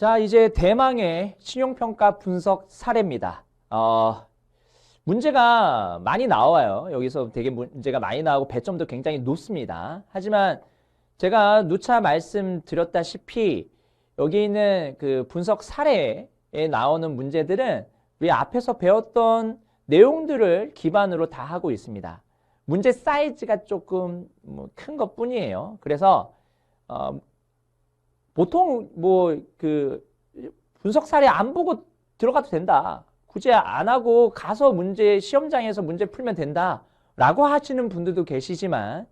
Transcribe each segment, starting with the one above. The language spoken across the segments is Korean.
자, 이제 대망의 신용평가 분석 사례입니다. 어, 문제가 많이 나와요. 여기서 되게 문제가 많이 나오고 배점도 굉장히 높습니다. 하지만 제가 누차 말씀드렸다시피 여기 있는 그 분석 사례에 나오는 문제들은 우리 앞에서 배웠던 내용들을 기반으로 다 하고 있습니다. 문제 사이즈가 조금 뭐 큰 것 뿐이에요. 그래서 어, 보통 뭐 그 분석 사례 안 보고 들어가도 된다. 굳이 안 하고 가서 문제 시험장에서 문제 풀면 된다 라고 하시는 분들도 계시지만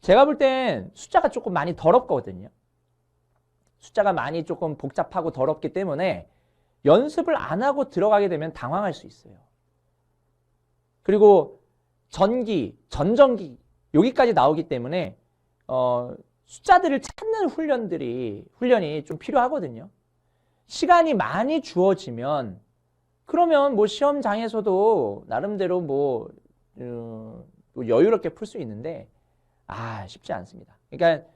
제가 볼 땐 숫자가 조금 많이 더럽거든요. 숫자가 많이 조금 복잡하고 더럽기 때문에 연습을 안 하고 들어가게 되면 당황할 수 있어요. 그리고 전기, 전전기 여기까지 나오기 때문에 어, 숫자들을 찾는 훈련들이 훈련이 좀 필요하거든요. 시간이 많이 주어지면 그러면 뭐 시험장에서도 나름대로 뭐, 어, 뭐 여유롭게 풀 수 있는데 아 쉽지 않습니다. 그러니까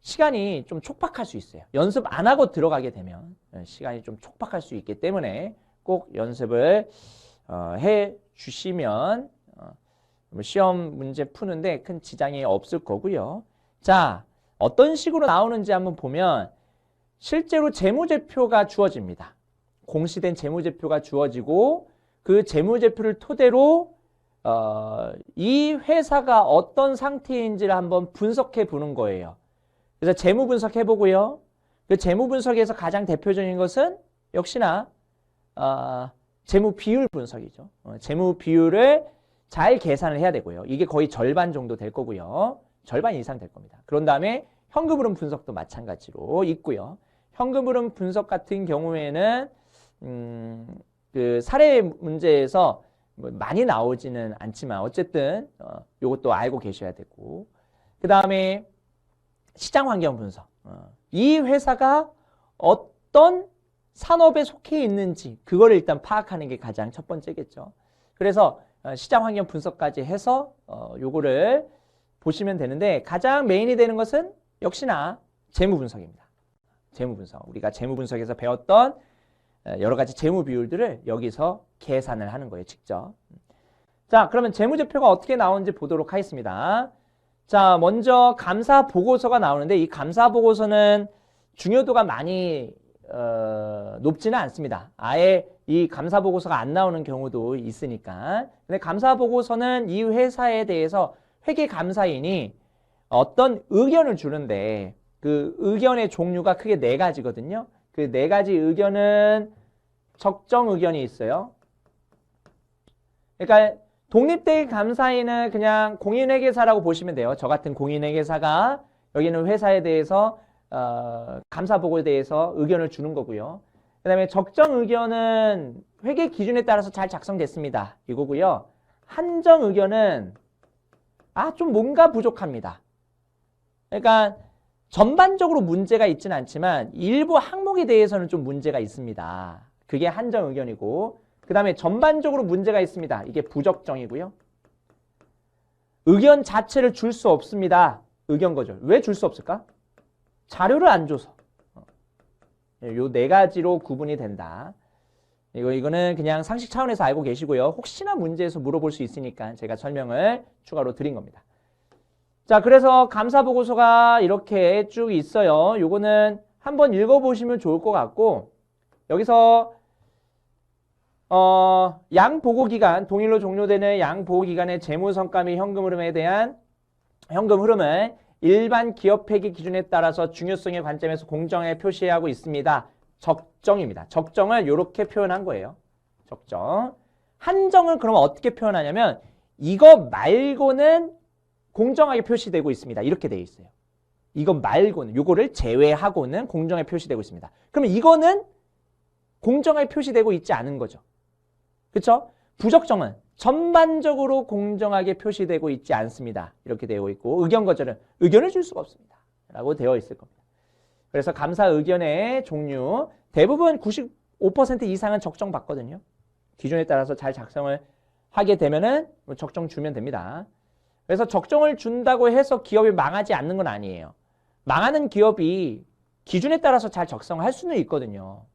시간이 좀 촉박할 수 있어요. 연습 안 하고 들어가게 되면 예, 시간이 좀 촉박할 수 있기 때문에 꼭 연습을 어, 해 주시면 어, 뭐 시험 문제 푸는데 큰 지장이 없을 거고요. 자, 어떤 식으로 나오는지 한번 보면 실제로 재무제표가 주어집니다. 공시된 재무제표가 주어지고 그 재무제표를 토대로 어, 이 회사가 어떤 상태인지를 한번 분석해 보는 거예요. 그래서 재무 분석해 보고요. 그 재무 분석에서 가장 대표적인 것은 역시나 어, 재무 비율 분석이죠. 어, 재무 비율을 잘 계산을 해야 되고요. 이게 거의 절반 정도 될 거고요. 절반 이상 될 겁니다. 그런 다음에 현금 흐름 분석도 마찬가지로 있고요. 현금 흐름 분석 같은 경우에는 음, 그 사례 문제에서 뭐 많이 나오지는 않지만 어쨌든 어, 이것도 알고 계셔야 되고 그 다음에 시장 환경 분석 어, 이 회사가 어떤 산업에 속해 있는지 그거를 일단 파악하는 게 가장 첫 번째겠죠. 그래서 어, 시장 환경 분석까지 해서 어, 요거를 보시면 되는데 가장 메인이 되는 것은 역시나 재무 분석입니다. 재무 분석. 우리가 재무 분석에서 배웠던 여러 가지 재무 비율들을 여기서 계산을 하는 거예요, 직접. 자, 그러면 재무제표가 어떻게 나오는지 보도록 하겠습니다. 자, 먼저 감사 보고서가 나오는데 이 감사 보고서는 중요도가 많이 어, 높지는 않습니다. 아예 이 감사 보고서가 안 나오는 경우도 있으니까. 근데 감사 보고서는 이 회사에 대해서 회계 감사인이 어떤 의견을 주는데 그 의견의 종류가 크게 네 가지거든요. 그 네 가지 의견은 적정 의견이 있어요. 그러니까 독립대회 감사인은 그냥 공인회계사라고 보시면 돼요. 저 같은 공인회계사가 여기는 회사에 대해서 어, 감사 보고에 대해서 의견을 주는 거고요. 그 다음에 적정 의견은 회계 기준에 따라서 잘 작성됐습니다. 이거고요. 한정 의견은 아, 좀 뭔가 부족합니다. 그러니까 전반적으로 문제가 있지는 않지만 일부 항목에 대해서는 좀 문제가 있습니다. 그게 한정 의견이고 그 다음에 전반적으로 문제가 있습니다. 이게 부적정이고요. 의견 자체를 줄 수 없습니다. 의견 거절. 왜 줄 수 없을까? 자료를 안 줘서. 요 네 가지로 구분이 된다. 이거 이거는 그냥 상식 차원에서 알고 계시고요. 혹시나 문제에서 물어볼 수 있으니까 제가 설명을 추가로 드린 겁니다. 자, 그래서 감사 보고서가 이렇게 쭉 있어요. 요거는 한번 읽어보시면 좋을 것 같고 여기서 어, 양 보고 기간 동일로 종료되는 양 보고 기간의 재무 성과 및 현금 흐름에 대한 현금 흐름을 일반 기업 회계 기준에 따라서 중요성의 관점에서 공정하게 표시하고 있습니다. 적정입니다. 적정을 이렇게 표현한 거예요. 적정. 한정을 그럼 어떻게 표현하냐면 이거 말고는 공정하게 표시되고 있습니다. 이렇게 되어 있어요. 이거 말고는 요거를 제외하고는 공정하게 표시되고 있습니다. 그러면 이거는 공정하게 표시되고 있지 않은 거죠. 그렇죠? 부적정은 전반적으로 공정하게 표시되고 있지 않습니다. 이렇게 되어 있고 의견 거절은 의견을 줄 수가 없습니다. 라고 되어 있을 겁니다. 그래서 감사 의견의 종류 대부분 95% 이상은 적정 받거든요. 기준에 따라서 잘 작성을 하게 되면은 뭐 적정 주면 됩니다. 그래서 적정을 준다고 해서 기업이 망하지 않는 건 아니에요. 망하는 기업이 기준에 따라서 잘 적성할 수는 있거든요.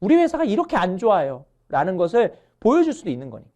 우리 회사가 이렇게 안 좋아요. 라는 것을 보여줄 수도 있는 거니까.